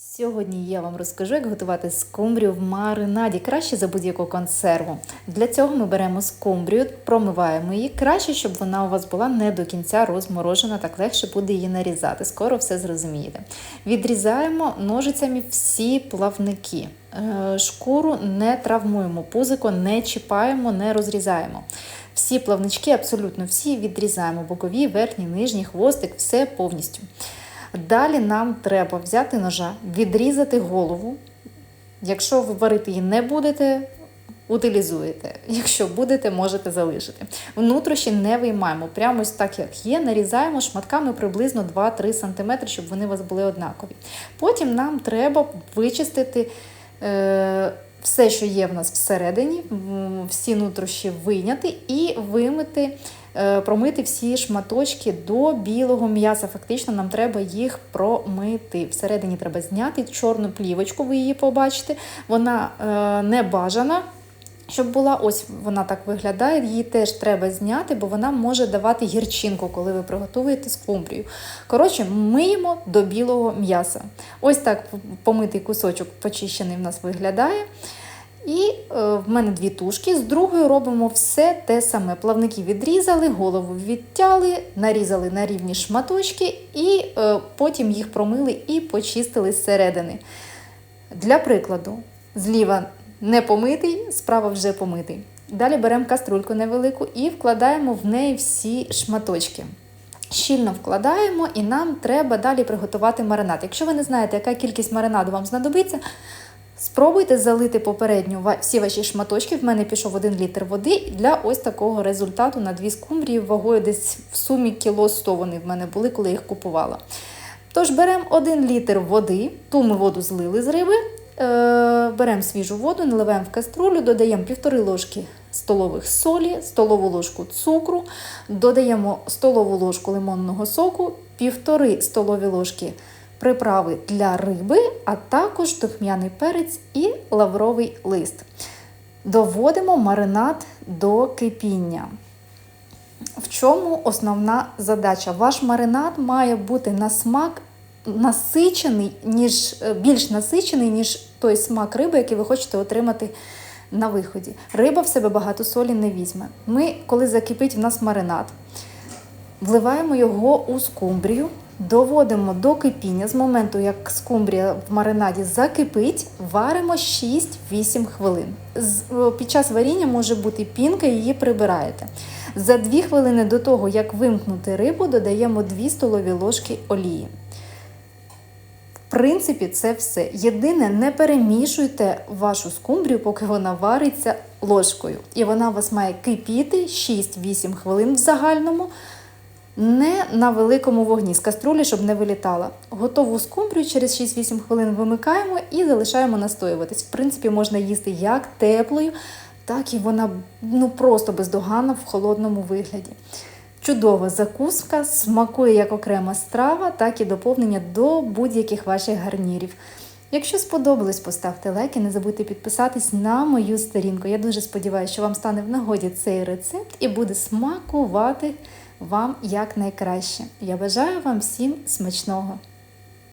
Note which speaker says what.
Speaker 1: Сьогодні я вам розкажу, як готувати скумбрію в маринаді, краще за будь-яку консерву. Для цього ми беремо скумбрію, промиваємо її. Краще, щоб вона у вас була не до кінця розморожена, так легше буде її нарізати. Скоро все зрозумієте. Відрізаємо ножицями всі плавники. Е, Шкуру не травмуємо, пузико не чіпаємо, не розрізаємо. Всі плавнички, абсолютно всі відрізаємо, бокові, верхні, нижні, хвостик, все повністю. Далі нам треба взяти ножа, відрізати голову. Якщо ви варити її не будете, утилізуєте. Якщо будете, можете залишити. Внутрішні не виймаємо. Прямо ось так, як є, нарізаємо шматками приблизно 2-3 см, щоб вони у вас були однакові. Потім нам треба вичистити. Е- все, що є в нас всередині, всі нутрощі вийняти і вимити, промити всі шматочки до білого м'яса. Фактично, нам треба їх промити. Всередині треба зняти чорну плівочку, ви її побачите. Вона е, не бажана. Щоб була, ось вона так виглядає, її теж треба зняти, бо вона може давати гірчинку, коли ви приготуєте скумбрію. Коротше, миємо до білого м'яса. Ось так помитий кусочок почищений в нас виглядає. І е, в мене дві тушки. З другою робимо все те саме. Плавники відрізали, голову відтяли, нарізали на рівні шматочки, і е, потім їх промили і почистили зсередини. Для прикладу, зліва не помитий, справа вже помитий. Далі беремо каструльку невелику і вкладаємо в неї всі шматочки. Щільно вкладаємо, і нам треба далі приготувати маринад. Якщо ви не знаєте, яка кількість маринаду вам знадобиться, спробуйте залити попередньо всі ваші шматочки. В мене пішов 1 літр води для ось такого результату на дві скумбрії вагою десь в сумі кіло 100 вони в мене були, коли я їх купувала. Тож беремо 1 літр води, ту ми воду злили з риби. Беремо свіжу воду, наливаємо в каструлю, додаємо 1,5 ложки столових солі, столову ложку цукру, додаємо столову ложку лимонного соку, 1,5 столові ложки приправи для риби, а також духмяний перець і лавровий лист. Доводимо маринад до кипіння. В чому основна задача? Ваш маринад має бути на смак насичений, ніж, більш насичений, ніж той смак риби, який ви хочете отримати на виході. Риба в себе багато солі не візьме. Ми, коли закипить в нас маринад, вливаємо його у скумбрію, доводимо до кипіння з моменту, як скумбрія в маринаді закипить, варимо 6-8 хвилин. Під час варіння може бути пінка, її прибираєте. За 2 хвилини до того, як вимкнути рибу, додаємо 2 столові ложки олії. В принципі, це все. Єдине, не перемішуйте вашу скумбрію, поки вона вариться ложкою. І вона у вас має кипіти 6-8 хвилин в загальному, не на великому вогні з каструлі, щоб не вилітала. Готову скумбрію через 6-8 хвилин вимикаємо і залишаємо настоюватись. В принципі, можна їсти як теплою, так і вона ну, просто бездоганна в холодному вигляді. Чудова закуска, смакує як окрема страва, так і доповнення до будь-яких ваших гарнірів. Якщо сподобалось, поставте лайк і не забудьте підписатись на мою сторінку. Я дуже сподіваюся, що вам стане в нагоді цей рецепт і буде смакувати вам якнайкраще. Я бажаю вам всім смачного!